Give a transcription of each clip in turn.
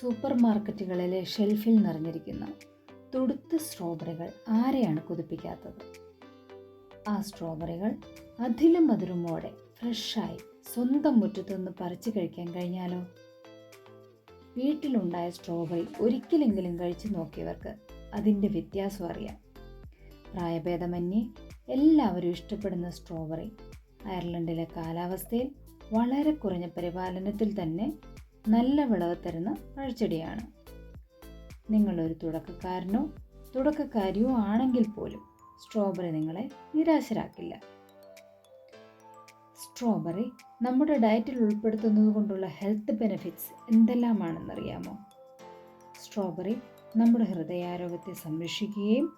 Super മാർക്കറ്റുകളിലെ ഷെൽഫിൽ നിറഞ്ഞിരിക്കുന്ന തുടുത്ത സ്ട്രോബെറികൾ ആരെയാണ് കൊതിപ്പിക്കാത്തത്? ആ സ്ട്രോബെറികൾ അതിലും മധുരമോടെ ഫ്രഷായി സ്വന്തം മുറ്റത്തുനിന്ന് പറിച്ചു കഴിക്കാൻ കഴിഞ്ഞാലോ? വീട്ടിലുണ്ടായ സ്ട്രോബെറി ഒരിക്കലെങ്കിലും കഴിച്ചു നോക്കിയവർക്ക് അതിന്റെ വ്യത്യാസം അറിയാം. പ്രായഭേദമന്യേ എല്ലാവരും ഇഷ്ടപ്പെടുന്ന സ്ട്രോബെറി അയർലൻഡിലെ കാലാവസ്ഥയിൽ വളരെ കുറഞ്ഞ പരിപാലനത്തിൽ തന്നെ നല്ല വിളവ് തരുന്ന പഴച്ചെടിയാണ്. നിങ്ങളൊരു തുടക്കക്കാരനോ തുടക്കക്കാരിയോ ആണെങ്കിൽ പോലും സ്ട്രോബെറി നിങ്ങളെ നിരാശരാക്കില്ല. സ്ട്രോബെറി നമ്മുടെ ഡയറ്റിൽ ഉൾപ്പെടുത്തുന്നത് കൊണ്ടുള്ള ഹെൽത്ത് ബെനിഫിറ്റ്സ് എന്തെല്ലാമാണെന്നറിയാമോ? സ്ട്രോബെറി നമ്മുടെ ഹൃദയാരോഗ്യത്തെ സംരക്ഷിക്കുകയും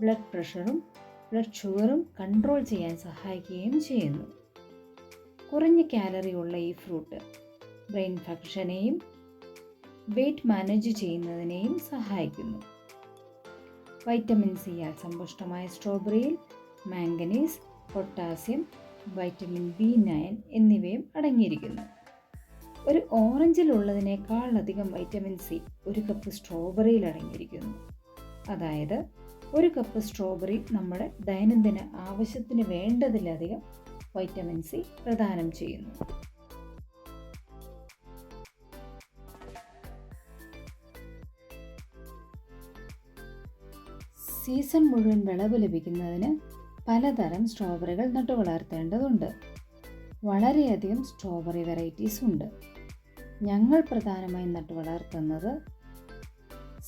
ബ്ലഡ് പ്രഷറും ബ്ലഡ് ഷുഗറും കൺട്രോൾ ചെയ്യാൻ സഹായിക്കുകയും ചെയ്യുന്നു. കുറഞ്ഞ കാലറി ഉള്ള ഈ ഫ്രൂട്ട് ബ്രെയിൻ ഫങ്ഷനെയും വെയിറ്റ് മാനേജ് ചെയ്യുന്നതിനെയും സഹായിക്കുന്നു. വൈറ്റമിൻ സിയാൽ സമ്പുഷ്ടമായ സ്ട്രോബെറിയിൽ manganese potassium vitamin B nine എന്നിവയും അടങ്ങിയിരിക്കുന്നു. ഒരു ഓറഞ്ചിലുള്ളതിനേക്കാൾ അധികം വൈറ്റമിൻ സി ഒരു കപ്പ് സ്ട്രോബെറിയിൽ അടങ്ങിയിരിക്കുന്നു. അതായത് ഒരു കപ്പ് സ്ട്രോബെറി നമ്മുടെ ദൈനംദിന ആവശ്യത്തിന് വേണ്ടതിലധികം വൈറ്റമിൻ സി പ്രദാനം ചെയ്യുന്നു. സീസൺ മുഴുവൻ വിളവ് ലഭിക്കുന്നതിന് പലതരം സ്ട്രോബെറികൾ നട്ടുവളർത്തേണ്ടതുണ്ട് വളരെയധികം സ്ട്രോബെറി വെറൈറ്റീസ് ഉണ്ട്. ഞങ്ങൾ പ്രധാനമായും നട്ടുവളർത്തുന്നത്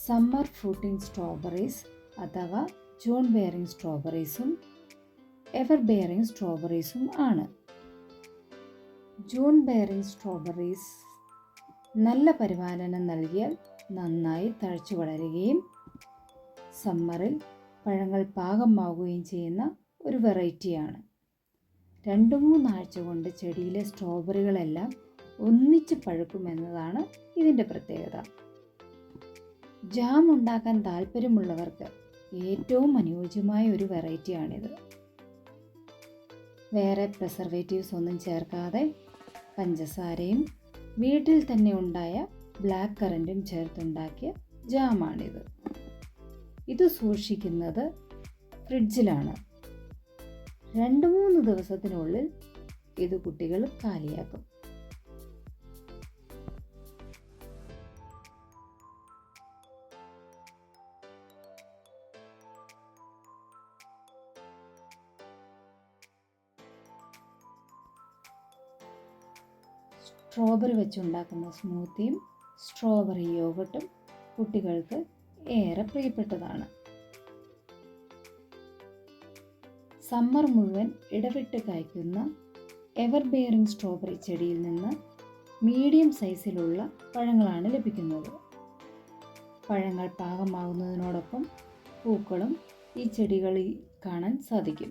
സമ്മർ ഫ്രൂട്ടിംഗ് സ്ട്രോബെറീസ് അഥവാ ജൂൺ ബെയറിംഗ് സ്ട്രോബെറീസും എവർ ബെയറിംഗ് സ്ട്രോബെറീസും ആണ്. ജൂൺ ബെയറിംഗ് സ്ട്രോബെറീസ് നല്ല പരിപാലനം നൽകിയാൽ നന്നായി തഴച്ചു വളരുകയും സമ്മറിൽ പഴങ്ങൾ പാകമാവുകയും ചെയ്യുന്ന ഒരു വെറൈറ്റിയാണ്. രണ്ട് മൂന്നാഴ്ച കൊണ്ട് ചെടിയിലെ സ്ട്രോബെറികളെല്ലാം ഒന്നിച്ച് പഴുക്കുമെന്നതാണ് ഇതിന്റെ പ്രത്യേകത. ജാം ഉണ്ടാക്കാൻ താല്പര്യമുള്ളവർക്ക് ഏറ്റവും അനുയോജ്യമായ ഒരു വെറൈറ്റിയാണിത്. വേറെ പ്രിസർവേറ്റീവ്സ് ഒന്നും ചേർക്കാതെ പഞ്ചസാരയും വീട്ടിൽ തന്നെ ഉണ്ടായ ബ്ലാക്ക് കറന്റും ചേർത്തുണ്ടാക്കിയ ജാമാണിത്. ഇത് സൂക്ഷിക്കുന്നത് ഫ്രിഡ്ജിലാണ്. രണ്ട് മൂന്ന് ദിവസത്തിനുള്ളിൽ ഇത് കുട്ടികൾ കാലിയാക്കും. സ്ട്രോബെറി വെച്ചുണ്ടാക്കുന്ന സ്മൂത്തിയും സ്ട്രോബെറി യോഗട്ടും കുട്ടികൾക്ക് ഏറെ പ്രിയപ്പെട്ടതാണ്. സമ്മർ മുഴുവൻ ഇടവിട്ട് കായ്ക്കുന്ന എവർ ബെയറിംഗ് സ്ട്രോബെറി ചെടിയിൽ നിന്ന് മീഡിയം സൈസിലുള്ള പഴങ്ങളാണ് ലഭിക്കുന്നത്. പഴങ്ങൾ പാകമാകുന്നതിനോടൊപ്പം പൂക്കളും ഈ ചെടികളിൽ കാണാൻ സാധിക്കും.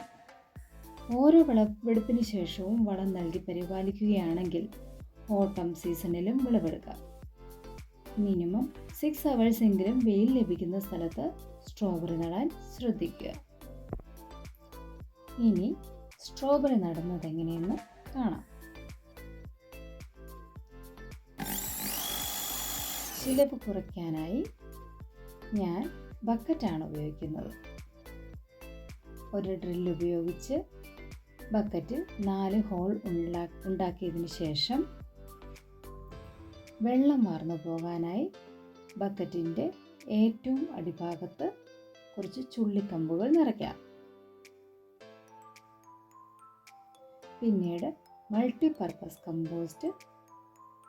ഓരോ വിളവെടുപ്പിന് ശേഷവും വളം നൽകി പരിപാലിക്കുകയാണെങ്കിൽ ഓട്ടം സീസണിലും വിളവെടുക്കാം. മിനിമം സിക്സ് അവേഴ്സ് എങ്കിലും വെയിൽ ലഭിക്കുന്ന സ്ഥലത്ത് സ്ട്രോബെറി നടാൻ ശ്രദ്ധിക്കുക. ഇനി സ്ട്രോബെറി നടുന്നത് എങ്ങനെയെന്ന് കാണാം. ചിലവ് കുറയ്ക്കാനായി ഞാൻ ബക്കറ്റാണ് ഉപയോഗിക്കുന്നത്. ഒരു ഡ്രിൽ ഉപയോഗിച്ച് ബക്കറ്റിൽ നാല് ഹോൾ ഉണ്ടാക്കിയതിന് ശേഷം വെള്ളം വാർന്നു പോകാനായി ബക്കറ്റിന്റെ ഏറ്റവും അടിഭാഗത്ത് കുറച്ച് ചുള്ളിക്കമ്പുകൾ നിറയ്ക്കാം. പിന്നീട് മൾട്ടിപർപ്പസ് കമ്പോസ്റ്റ്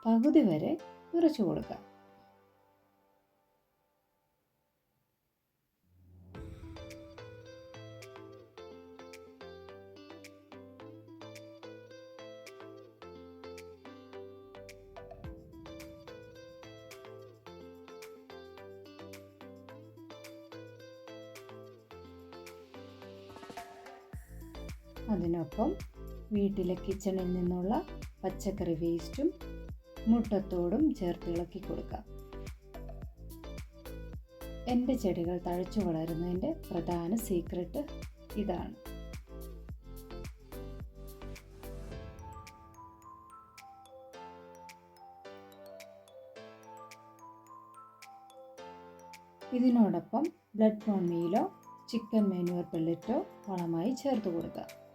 പകുതി വരെ നിറച്ചു കൊടുക്കാം. അതിനൊപ്പം വീട്ടിലെ കിച്ചണിൽ നിന്നുള്ള പച്ചക്കറി വേസ്റ്റും മുട്ടത്തോടും ചേർത്ത് ഇളക്കി കൊടുക്കാം. എന്റെ ചെടികൾ തഴച്ചു വളരുന്നതിന്റെ പ്രധാന സീക്രട്ട് ഇതാണ്. ഇതിനോടൊപ്പം ബ്ലഡ് ബോൺ മീലോ ചിക്കൻ മെനുവർ പെല്ലറ്റോ വളമായി ചേർത്ത് കൊടുക്കുക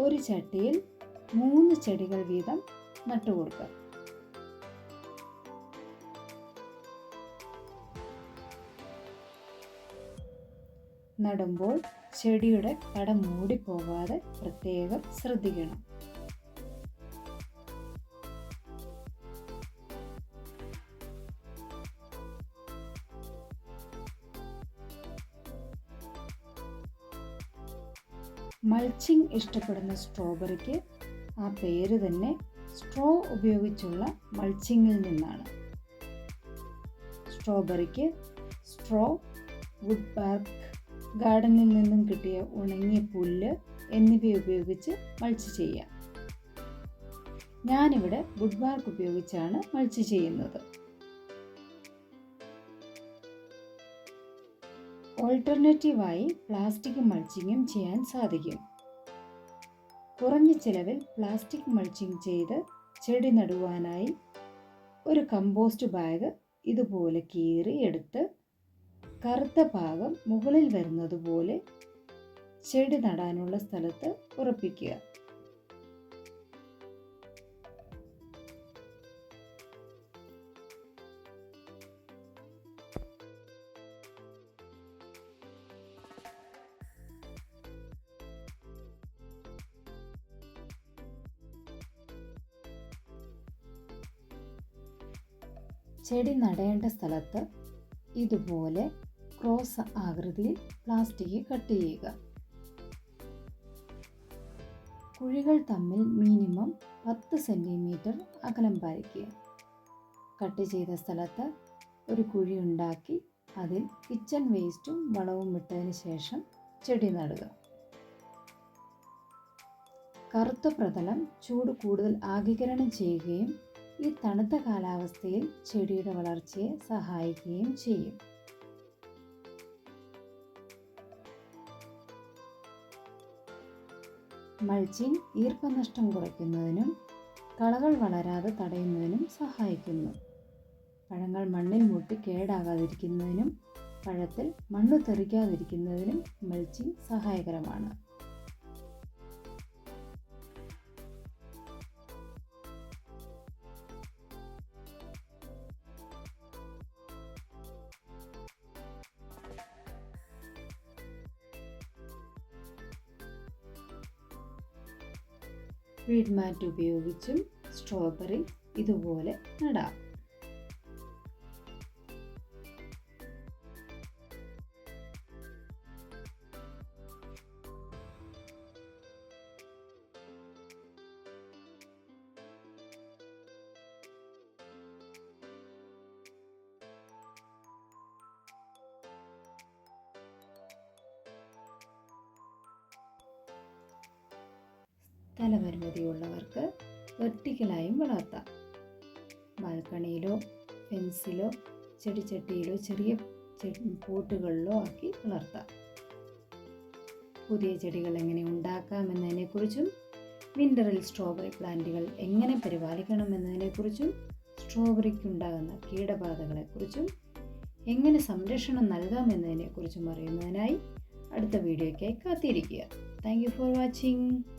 ഒരു ചട്ടിയിൽ മൂന്ന് ചെടികൾ വീതം നട്ടുകൊടുക്കുക നടുമ്പോൾ ചെടിയുടെ കട മൂടിപ്പോകാതെ പ്രത്യേകം ശ്രദ്ധിക്കണം. മൾച്ചിങ് ഇഷ്ടപ്പെടുന്ന സ്ട്രോബെറിക്ക് ആ പേര് തന്നെ സ്ട്രോ ഉപയോഗിച്ചുള്ള മൾച്ചിങ്ങിൽ നിന്നാണ്. സ്ട്രോബെറിക്ക് സ്ട്രോ വുഡ് പാർക്ക് ഗാർഡനിൽ നിന്നും കിട്ടിയ ഉണങ്ങിയ പുല്ല് എന്നിവ ഉപയോഗിച്ച് മൾച്ച് ചെയ്യാം. ഞാനിവിടെ വുഡ് പാർക്ക് ഉപയോഗിച്ചാണ് മൾച്ച് ചെയ്യുന്നത്. ഓൾട്ടർനേറ്റീവായി പ്ലാസ്റ്റിക് മൾച്ചിങ്ങും ചെയ്യാൻ സാധിക്കും. കുറഞ്ഞ ചിലവിൽ പ്ലാസ്റ്റിക് മൾച്ചിങ് ചെയ്ത് ചെടി നടുവാനായി ഒരു കമ്പോസ്റ്റ് ബാഗ് ഇതുപോലെ കീറി എടുത്ത് കറുത്ത ഭാഗം മുകളിൽ വരുന്നത് പോലെ ചെടി നടാനുള്ള സ്ഥലത്ത് ഉറപ്പിക്കുക. ചെടി നടേണ്ട സ്ഥലത്ത് ഇതുപോലെ ക്രോസ് ആകൃതിയിൽ പ്ലാസ്റ്റിക് കട്ട് ചെയ്യുക. കുഴികൾ തമ്മിൽ മിനിമം പത്ത് സെന്റിമീറ്റർ അകലം പാലിക്കുക. കട്ട് ചെയ്ത സ്ഥലത്ത് ഒരു കുഴി ഉണ്ടാക്കി അതിൽ കിച്ചൺ വേസ്റ്റും വളവും ഇട്ടതിന് ശേഷം ചെടി നടുക. കറുത്ത പ്രതലം ചൂട് കൂടുതൽ ആഗികരണം ചെയ്യുകയും ഈ തണുത്ത കാലാവസ്ഥയിൽ ചെടിയുടെ വളർച്ചയെ സഹായിക്കുകയും ചെയ്യും. മൾച്ചിങ് ഈർപ്പനഷ്ടം കുറയ്ക്കുന്നതിനും കളകൾ വളരാതെ തടയുന്നതിനും സഹായിക്കുന്നു. പഴങ്ങൾ മണ്ണിൽ മുട്ടി കേടാകാതിരിക്കുന്നതിനും പഴത്തിൽ മണ്ണ് തെറിക്കാതിരിക്കുന്നതിനും മൾച്ചിങ് സഹായകരമാണ്. വീഡ് മാറ്റ് ഉപയോഗിച്ചും സ്ട്രോബെറി ഇതുപോലെ നടാം. സ്ഥലപരിമിതിയുള്ളവർക്ക് വെർട്ടിക്കലായും വളർത്താം. ബാൽക്കണിയിലോ ഫെൻസിലോ ചെടിച്ചട്ടിയിലോ ചെറിയ പോട്ടുകളിലോ ആക്കി വളർത്താം. പുതിയ ചെടികൾ എങ്ങനെ ഉണ്ടാക്കാമെന്നതിനെക്കുറിച്ചും വിന്ററിൽ സ്ട്രോബെറി പ്ലാന്റുകൾ എങ്ങനെ പരിപാലിക്കണമെന്നതിനെക്കുറിച്ചും സ്ട്രോബെറിക്കുണ്ടാകുന്ന കീടബാധകളെക്കുറിച്ചും എങ്ങനെ സംരക്ഷണം നൽകാമെന്നതിനെക്കുറിച്ചും അറിയുന്നതിനായി അടുത്ത വീഡിയോയ്ക്കായി കാത്തിരിക്കുക. Thank you for watching.